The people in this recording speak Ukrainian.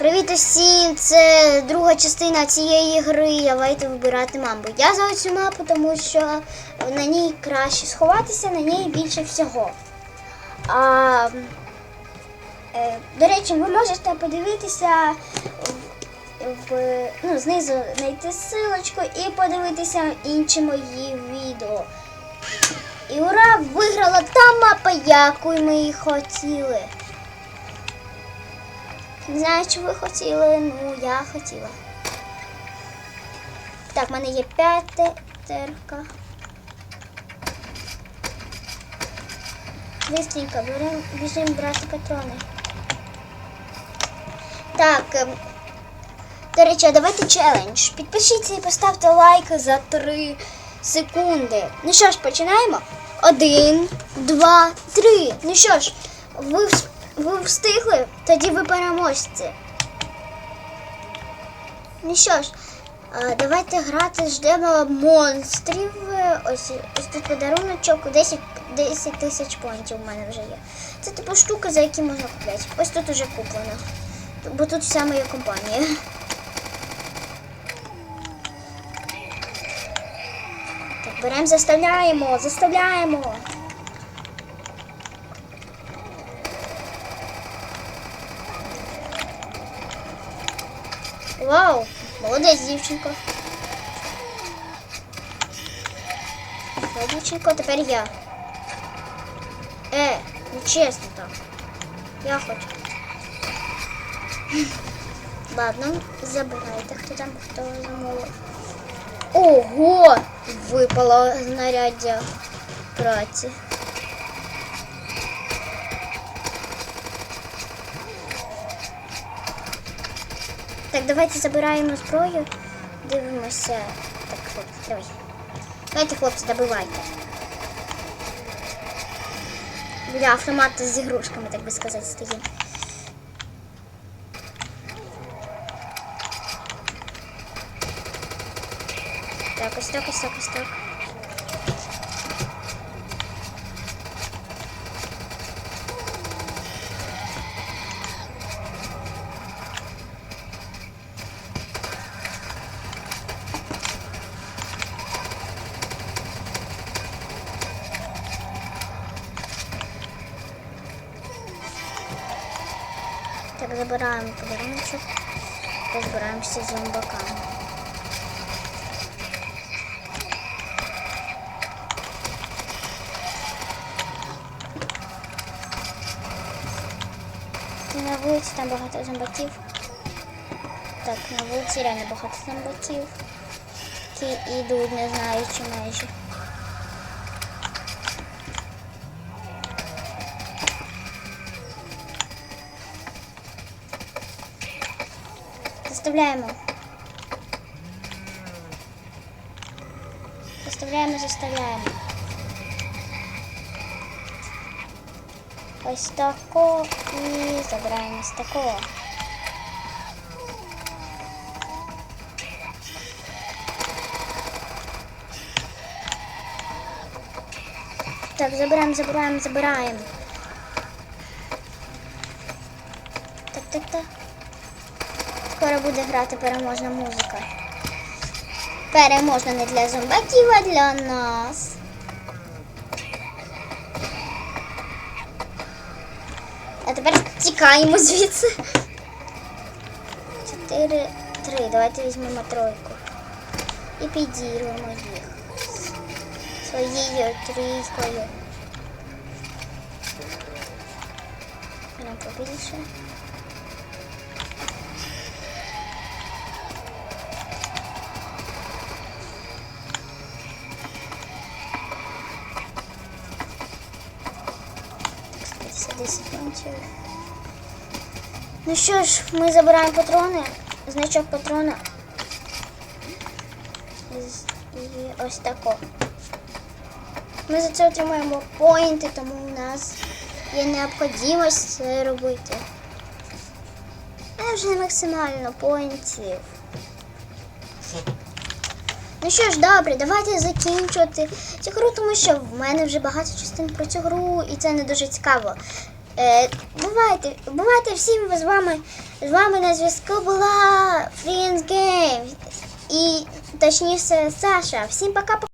Привіт усім! Це друга частина цієї гри. Давайте вибирати мамбу. Я за цю мапу, тому що на ній краще сховатися, на ній більше всього. А, е, до речі, ви можете подивитися в, ну, знизу знайти силочку і подивитися інші мої відео. І ура! Виграла та мапа, яку ми і хотіли. Не знаю, чи ви хотіли, ну я хотіла. Так, в мене є п'ятерка. Быстренько беремо, біжимо брати патрони. Так, ем, до речі, давайте челендж. Підпишіться і поставте лайк за 3 секунди. Ну що ж, починаємо? Один, два, три. Ну що ж, ви, ви встигли? Тоді ви переможці. Ну що ж, давайте грати, ждемо монстрів. Ось, ось тут подаруночок, 10 10 тисяч понтів у мене вже є. Це типу штука, за які можна купляти. Ось тут уже куплено. Бо тут вся моя компанія. Так, беремо, заставляємо, заставляємо. Вау, молодець, дівчинко. Все, дівчинко, тепер я. Е, нечесно так. Я хочу. Ладно, забирайте, хто там, хто замовив. Ого! Випало знаряддя праці. Так, давайте забираємо зброю. Дивимося. Так, хлопці, давай. Давайте, хлопці, добивайте. Біля автомата з ігрушками, так би сказати, стоїть. Так, ось так, ось так, ось так. Так, забираємо подаруночок. Розбираємося з зомбаками. На вулиці там багато зомбаків. Так, на вулиці реально багато зомбаків. Які йдуть, не знаючи межі. Заставляємо. Заставляємо, заставляємо. Ось тако і забираємо з такого. Так, забираємо, забираємо, забираємо. Так, так, так. Скоро буде грати переможна музика. Переможна не для зомбаків, а для нас. А тепер тікаємо звідси. Чотири, три. Давайте візьмемо тройку. І підірвемо їх. Своєю трійкою. Нам побільше. Сюди секундів. Ну що ж, ми забираємо патрони, значок патрона. І ось тако. Ми за це отримаємо поінти, тому у нас є необхідність це робити. А вже максимально поінтів. Ну що ж, добре, давайте закінчувати цю гру, тому що в мене вже багато частин про цю гру, і це не дуже цікаво. Е, бувайте, бувайте всім з вами З вами на зв'язку була Friends Game. І точніше Саша. Всім пока-пока.